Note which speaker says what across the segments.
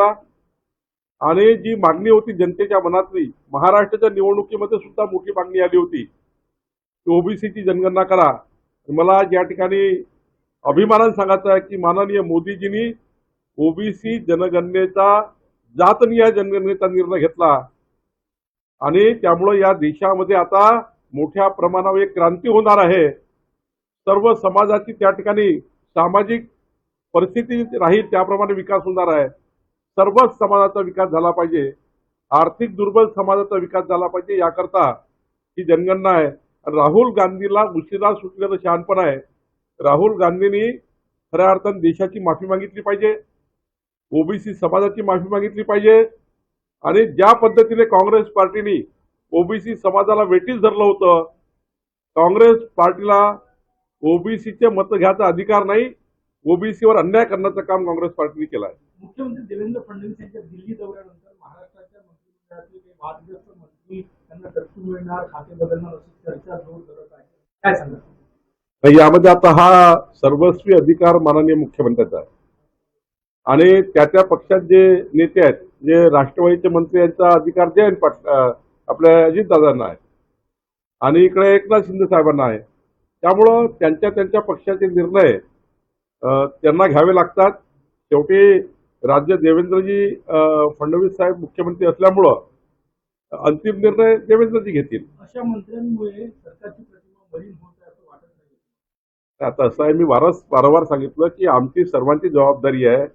Speaker 1: केला आणि जी मागणी होती जनतेच्या मनातली महाराष्ट्राच्या निवडणुकीमध्ये सुद्धा मोठी मागणी आली होती. की ओबीसीची जनगणना करा. मला या ठिकाणी अभिमानाने सांगायचं आहे की माननीय मोदीजींनी ओबीसी जनगणनेचा जातनीय जनगणनेचा निर्णय घेतला. आणि त्यामुळं या देशामध्ये आता मोठ्या प्रमाणावर एक क्रांती होणार आहे. सर्व समाजाची त्या ठिकाणी सामाजिक परिस्थिती राहील त्याप्रमाणे विकास होणार आहे. सर्वच समाजाचा विकास झाला पाहिजे. आर्थिक दुर्बल समाजाचा विकास झाला पाहिजे. याकरता ही जनगणना आहे. राहुल गांधीला उशिरा सुटलेलं शहाणपण आहे. राहुल गांधींनी खऱ्या अर्थाने देशाची माफी मागितली पाहिजे. ओबीसी समाजाची माफी मागितली पाहिजे. आणि ज्या पद्धतीने काँग्रेस पार्टीने ओबीसी समाजाला वेटीस धरलं होतं काँग्रेस पार्टीला ओबीसीचे मत घ्यायचा अधिकार नाही. ओबीसीवर अन्याय करण्याचं काम काँग्रेस पार्टीने केलं आहे.
Speaker 2: मुख्यमंत्री देवेंद्र फडणवीस यांच्या दिल्ली दौऱ्यानंतर महाराष्ट्राच्या मंत्रिमंडळातले काही वादग्रस्त मंत्री त्यांना तरतूद मिळणार खाते बदलणार अशी चर्चा जोर धरत आहे. काय सांगा
Speaker 1: यामध्ये आता हा सर्वस्वी अधिकार माननीय मुख्यमंत्र्याचा आहे. आणि त्या त्या पक्षात जे नेते आहेत जे राष्ट्रवादीचे मंत्री यांचा अधिकार जयंत पाट आपल्या अजितदादांना आहे. आणि इकडे एकनाथ शिंदे साहेबांना आहे. त्यामुळं त्यांच्या त्यांच्या पक्षाचे निर्णय त्यांना घ्यावे लागतात. शेवटी राज्य देवेंद्रजी फडणवीस साहेब मुख्यमंत्री असल्यामुळं अंतिम निर्णय देवेंद्रजी घेतील.
Speaker 2: अशा मंत्र्यांमुळे सरकारची प्रतिमा मलिन होत आहे असं वाटत नाही.
Speaker 1: आता असं आहे मी वारस वारंवार सांगितलं की आमची सर्वांची जबाबदारी आहे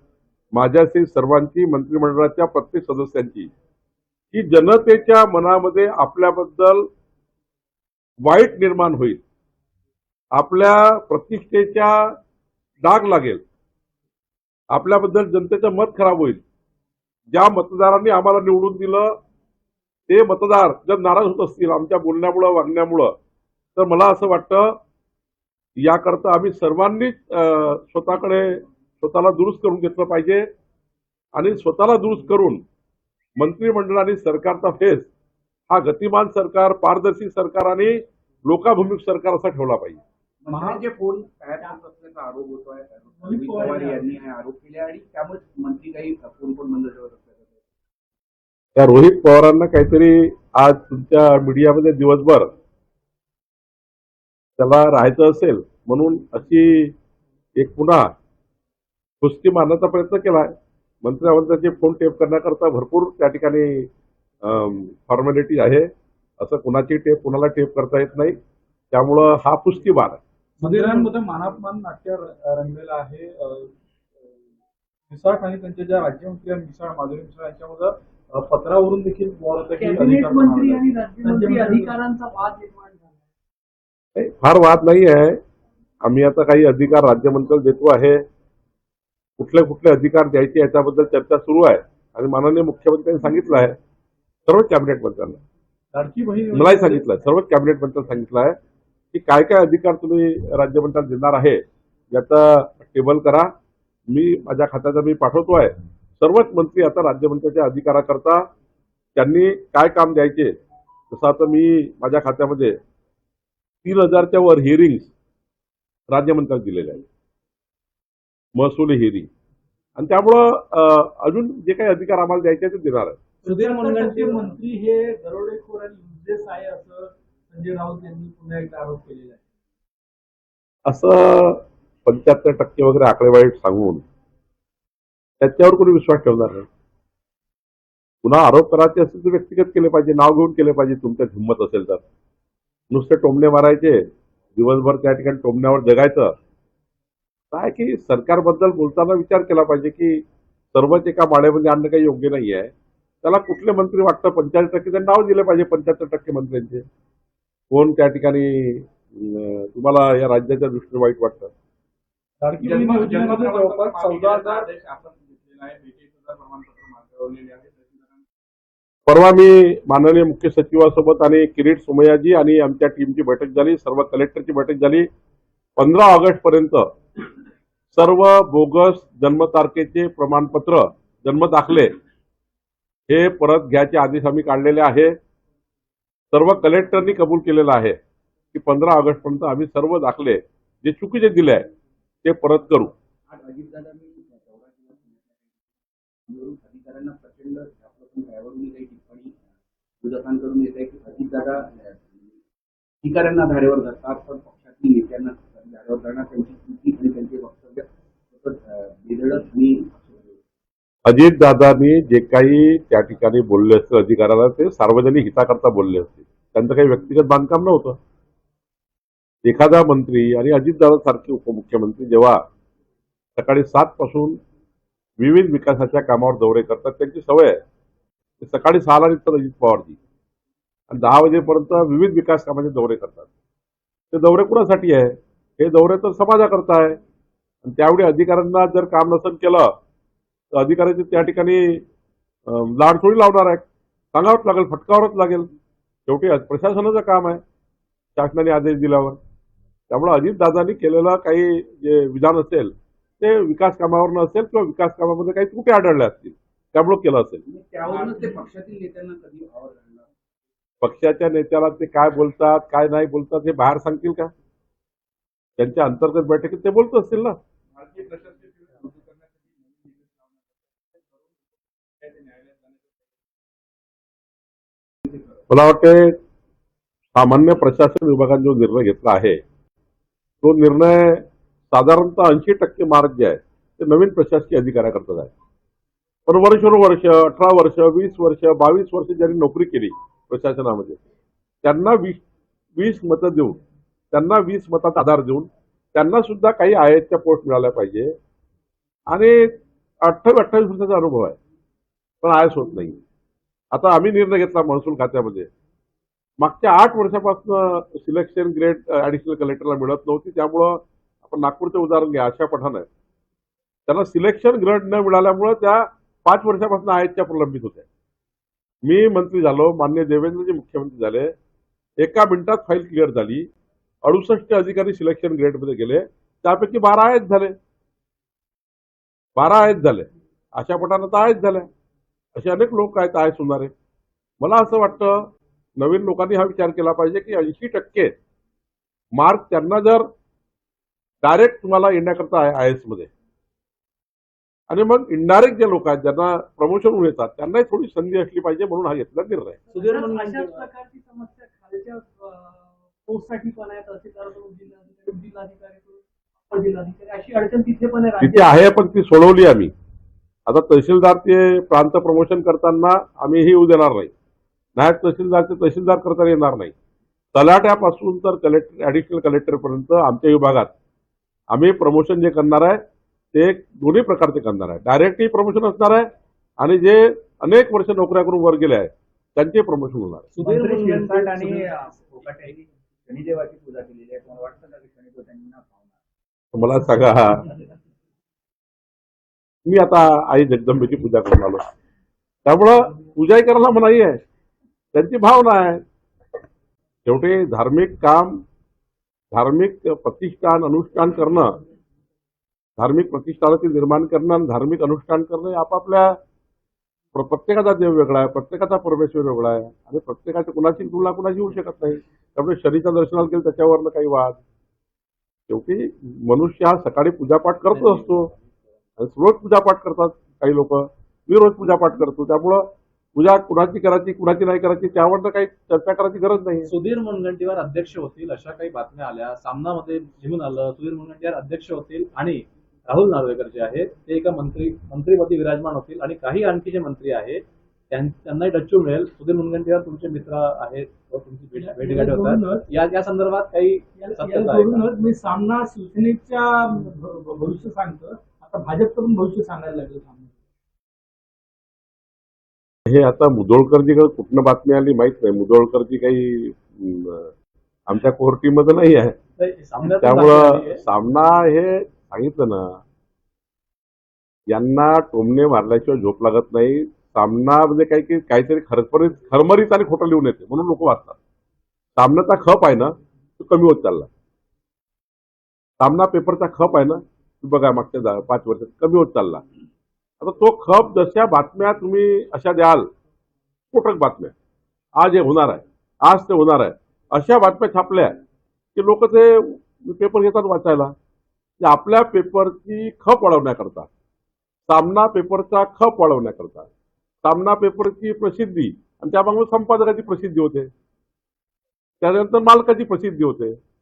Speaker 1: माझ्याशी सर्वांची मंत्रिमंडळाच्या प्रत्येक सदस्यांची की जनतेच्या मनामध्ये आपल्याबद्दल वाईट निर्माण होईल. आपल्या प्रतिष्ठेच्या डाग लागेल. आपल्याबद्दल जनतेचं मत खराब होईल. ज्या मतदारांनी आम्हाला निवडून दिलं ते मतदार जर नाराज होत असतील आमच्या बोलण्यामुळं वागण्यामुळं तर मला असं वाटतं याकरता आम्ही सर्वांनीच स्वतःकडे स्वतःला दुरुस्त करून घेतलं पाहिजे. आणि स्वतःला दुरुस्त करून मंत्रिमंडळ आणि सरकारचा फेस हा गतिमान सरकार पारदर्शी सरकार आणि लोकाभिमुख सरकार असा ठेवला पाहिजे.
Speaker 3: मंत्र्यांचे फोन तयार होत असल्याचा आरोप होतोय रोहित पवार यांनी हा आरोप केले आणि त्यामुळे मंत्री काही फोन पण बंद ठेवत
Speaker 1: त्या रोहित पवारांना काहीतरी आज तुमच्या मीडियामध्ये दिवसभर त्याला राहायचं असेल म्हणून अशी एक पुन्हा कुस्ती मारण्याचा प्रयत्न केलाय. मंत्र्यावंताचे फोन टेप करण्याकरता भरपूर त्या ठिकाणी फॉर्मॅलिटी आहे. असं कुणाची टेप कुणाला टेप करता येत नाही. त्यामुळं हा कुस्तीबार आहे
Speaker 2: मंदिरांमध्ये मानापमान नाट्य रंगलेलं आहे. मिसाळ आणि त्यांच्या ज्या राज्यमंत्री मिसाळ माधुरी मिसाळ यांच्यामध्ये पत्रावरून देखील बोल होतं की
Speaker 4: कॅबिनेट
Speaker 2: अधिकार
Speaker 4: मंत्री
Speaker 2: प्रमाणे-
Speaker 4: आणि राज्यमंत्री अधिकारांचा वाद निर्माण झाला.
Speaker 1: फार वाद नाही आहे आम्ही आता काही अधिकार राज्यमंत्र्याला देतो आहे. कुठले कुठले अधिकार द्यायचे याच्याबद्दल चर्चा सुरू आहे. आणि माननीय मुख्यमंत्र्यांनी सांगितलं आहे. सर्व कॅबिनेट मंत्र्यांना. मलाही सांगितलं आहे. सर्व कॅबिनेट मंत्र्यांना सांगितलं आहे. की काय काय अधिकार तुम्ही राज्यमंत्र्यांना देणार आहे याचा टेबल करा. मी माझ्या खात्याचा मी पाठवतो आहे सर्वच मंत्री आता राज्यमंत्र्याच्या अधिकाराकरता त्यांनी काय काम द्यायचे जसं आता मी माझ्या खात्यामध्ये तीन हजारच्या वर हिअरिंग राज्यमंत्र्यांना दिलेले आहेत. महसुली हिअरिंग आणि त्यामुळं अजून जे काही अधिकार आम्हाला द्यायचे ते देणार आहे
Speaker 2: मंत्री हे दरोडेखोर आणि युजलेस आहे असं संजय राऊत यांनी पुन्हा एकदा आरोप केलेला आहे.
Speaker 1: असं पंच्याहत्तर टक्के वगैरे आकडेवारी सांगून त्याच्यावर कोणी विश्वास ठेवणार नाही. पुन्हा आरोप करायचे असेल तर व्यक्तिगत केले पाहिजे नाव घेऊन केले पाहिजे तुमच्यात हिंमत असेल तर. नुसते टोमणे मारायचे दिवसभर त्या ठिकाणी टोमण्यावर जगायचं. काय की सरकारबद्दल बोलताना विचार केला पाहिजे की सर्वच एका माळेमध्ये आणणं काही योग्य नाही आहे त्याला कुठले मंत्री वाटतं? पंच्याहत्तर टक्के त्यांनी नाव दिले पाहिजे पंच्याहत्तर टक्के मंत्र्यांचे. कोण त्या ठिकाणी तुम्हाला या राज्याच्या दृष्टीने वाईट वाटतं? परवा मी माननीय मुख्य सचिवासोबत आणि किरीट सोमयाजी आणि आमच्या टीमची बैठक झाली. सर्व कलेक्टरची बैठक झाली. पंधरा ऑगस्ट पर्यंत सर्व बोगस जन्मतारखेचे प्रमाणपत्र जन्मदाखले हे परत घ्यायचे आदेश आम्ही काढलेले आहे. सर्व कलेक्टरनी कबूल केलेलं आहे की पंधरा ऑगस्ट पर्यंत आम्ही सर्व दाखले जे चुकीचे दिले आहे ते परत करू.
Speaker 3: अधिकाऱ्यांना प्रचंड टिप्पणी येत आहे की अधिकाऱ्यांना धारेवर धरतात पण पक्षातील नेत्यांना धारेवर धरणार त्यांची कृती आणि त्यांचे वक्तव्य आणि
Speaker 1: अजितदादांनी जे काही त्या ठिकाणी बोलले असते अधिकाऱ्याला ते सार्वजनिक हिताकरता बोलले असते त्यांचं काही व्यक्तिगत बांधकाम नव्हतं. एखादा मंत्री आणि अजितदादा सारखे उपमुख्यमंत्री जेव्हा सकाळी सात पासून विविध विकासाच्या कामावर दौरे करतात त्यांची सवय आहे. ते सकाळी सहाला निघतात अजित पवारजी. आणि दहा वाजेपर्यंत विविध विकास कामाचे दौरे करतात. ते दौरे कुणासाठी आहे? हे दौरे तर समाजाकरता आहे. आणि त्यावेळी अधिकाऱ्यांना जर काम नसेल केलं तर अधिकाऱ्याचे त्या ठिकाणी लाड थोडी लावणार आहे सांगावंच लागेल फटकावरच लागेल. शेवटी प्रशासनाचं काम आहे शासनाने आदेश दिल्यावर. त्यामुळे अजितदादांनी केलेलं काही जे विधान असेल ते विकास कामावर असेल किंवा विकास कामामध्ये काही त्रुटी आढळल्या असतील त्यामुळे केलं असेल.
Speaker 3: पक्षातील नेत्यांना कधी घालणार
Speaker 1: पक्षाच्या नेत्याला ते काय बोलतात काय नाही बोलतात हे बाहेर सांगतील का? त्यांच्या अंतर्गत बैठकीत ते बोलत असतील ना. मला वाटते सामान्य प्रशासन विभागाने जो निर्णय घेतला आहे तो निर्णय साधारणतः ऐंशी टक्के मार्ग जे आहे ते नवीन प्रशासकीय अधिकाऱ्याकरताच आहे पण वर्षानुवर्ष अठरा वर्ष वीस वर्ष बावीस वर्ष ज्यांनी नोकरी केली प्रशासनामध्ये त्यांना वीस वीस मतं देऊन त्यांना वीस मतात आधार देऊन त्यांना सुद्धा काही आय पोस्ट मिळाल्या पाहिजे. आणि अठ्ठावीस अठ्ठावीस वर्षाचा अनुभव आहे. पण आय होत नाही. आता आम्ही निर्णय घेतला महसूल खात्यामध्ये. मागच्या आठ वर्षापासून सिलेक्शन ग्रेड ऍडिशनल कलेक्टरला मिळत नव्हती. त्यामुळं आपण नागपूरचं उदाहरण घ्या. आशा पठाण आहे त्यांना सिलेक्शन ग्रेड न मिळाल्यामुळं त्या पाच वर्षापासून आयच्या प्रलंबित होत्या. मी मंत्री झालो. मान्य देवेंद्रजी मुख्यमंत्री झाले. एका मिनिटात फाईल क्लिअर झाली. अडुसष्ट अधिकारी सिलेक्शन ग्रेडमध्ये गेले. त्यापैकी बारा आयत झाले. बारा आयत झाले. आशा पठाण तर आयत झाल्या. असे अनेक लोक आहेत? होणारे मला असं वाटतं नवीन लोकांनी हा विचार केला पाहिजे की ऐंशी टक्के मार्क त्यांना जर डायरेक्ट तुम्हाला येण्याकरता आहे आयमध्ये आणि मग इनडायरेक्ट जे लोक आहेत ज्यांना प्रमोशन येतात त्यांनाही थोडी संधी असली पाहिजे म्हणून हा घेतला निर्णय.
Speaker 4: आहे आहे.
Speaker 1: तिथे आहे पण ती सोडवली आम्ही. आता तहसीलदार ते प्रांत प्रमोशन करताना आम्ही हे येऊ देणार नाही. नायब तहसीलदारचे तहसीलदार करता येणार नाही. तलाट्यापासून तर कलेक्टर ऍडिशनल कलेक्टरपर्यंत आमच्या विभागात. आम्ही प्रमोशन जे करणार आहे ते दोन्ही प्रकारचे करणार आहे. डायरेक्टही प्रमोशन असणार आहे आणि जे अनेक वर्ष नोकऱ्या करून वर गेले आहेत त्यांचे प्रमोशन होणार आहे.
Speaker 5: आणि
Speaker 2: सुधीर-
Speaker 5: अ, फोगाट यांनी शनिदेवाची पूजा केलेली आहे तुम्हाला वाटतं का की शनिदेव त्यांना पावणार
Speaker 1: मला सांगा मी आता आई जगदंबेची पूजा करून आलो. त्यामुळं पूजाही करायला मनाई आहे त्यांची भावना आहे. शेवटी धार्मिक काम धार्मिक प्रतिष्ठान अनुष्ठान करणं धार्मिक प्रतिष्ठानाचे निर्माण करणं आणि धार्मिक अनुष्ठान करणं हे आपापल्या प्र- प्रत्येकाचा देव वेगळा आहे प्रत्येकाचा परमेश्वर वेगळा आहे आणि प्रत्येकाची कुणाची तुलना कुणाची होऊ शकत नाही. त्यामुळे शनीच्या दर्शनाला गेलं त्याच्यावरनं काही वाद. शेवटी मनुष्य हा सकाळी पूजापाठ करतच असतो. रोज पूजापाठ करतात काही लोक. मी रोज पूजापाठ करतो. त्यामुळं पूजा कुणाची करायची कुणाची नाही करायची त्यावरनं काही चर्चा करायची गरज नाही.
Speaker 2: सुधीर मुनगंटीवार अध्यक्ष होतील अशा काही बातम्या आल्या. सामनामध्ये निघून आलं सुधीर मुनगंटीवार अध्यक्ष होतील आणि राहुल नार्वेकर जे आहेत ते एका मंत्री मंत्रीपदी विराजमान होतील आणि काही आणखी जे मंत्री आहेत त्यां- त्यांनाही डच्चू मिळेल. सुधीर मुनगंटीवार तुमचे मित्र आहेत व तुमची भेट- भेटीगाठी होतात. या या संदर्भात काही
Speaker 6: मी सामना शिवसेनेच्या भ- भविष्य सांगतो. भाजपचं भविष्य सांगायला लागेल सामना.
Speaker 1: हे आता मुदोळकरची काही कुठनं बातमी आली माहीत नाही. मुदोळकरची काही आमच्या कोर टीममध्ये नाही आहे त्यामुळं. सामना हे सांगितलं ना यांना टोमणे मारल्याशिवाय झोप लागत नाही. सामना म्हणजे काही काही काहीतरी खरपरीत खरमरीत आणि खोटं लिहून येते म्हणून लोक वाचतात. सामन्याचा खप आहे ना तो कमी होत चालला. सामना पेपरचा खप आहे ना बघा मागच्या दहा- पाच वर्षात कमी होत चालला. आता तो खप जशा बातम्या तुम्ही अशा द्याल स्फोटक बातम्या. आज हे होणार आहे आज ते होणार आहे. अशा बातम्या छापल्या की लोक ते पेपर घेतात वाचायला. की आपल्या पेपरची खप वाढवण्याकरता सामना पेपरचा खप वाढवण्याकरता सामना पेपरची प्रसिद्धी आणि त्यामागून संपादकाची प्रसिद्धी होते. त्यानंतर मालकाची प्रसिद्धी होते.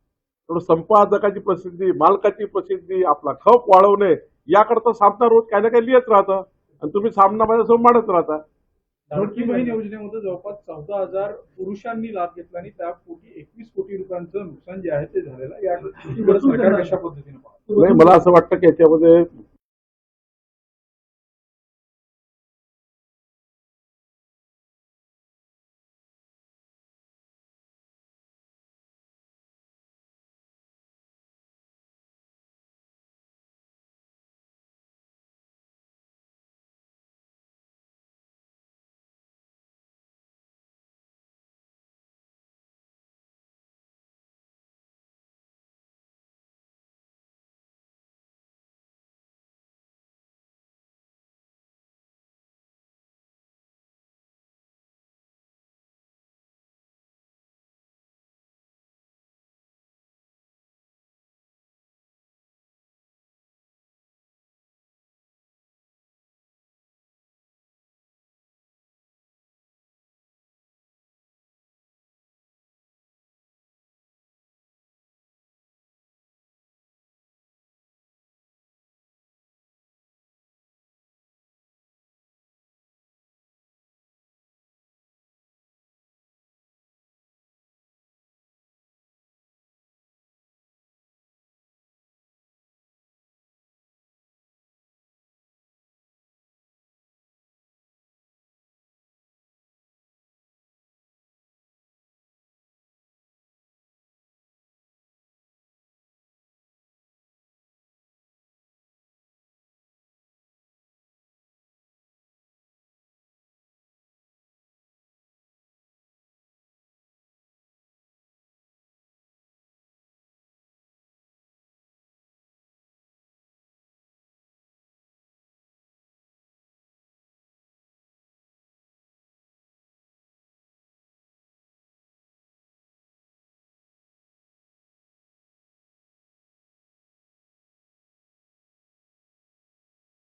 Speaker 1: थोडं संपादकाची प्रसिद्धी मालकाची प्रसिद्धी आपला खप वाढवणे याकरता सामना रोज काही ना काही लिहित राहतं. आणि तुम्ही सामना माझ्यासमोर मांडत राहता.
Speaker 6: लाडकी बहीण योजनेमध्ये जवळपास चौदा हजार पुरुषांनी लाभ घेतला आणि त्या पोटी एकवीस कोटी रुपयांचं नुकसान जे आहे ते झालेलं आहे.
Speaker 1: मला असं वाटतं की याच्यामध्ये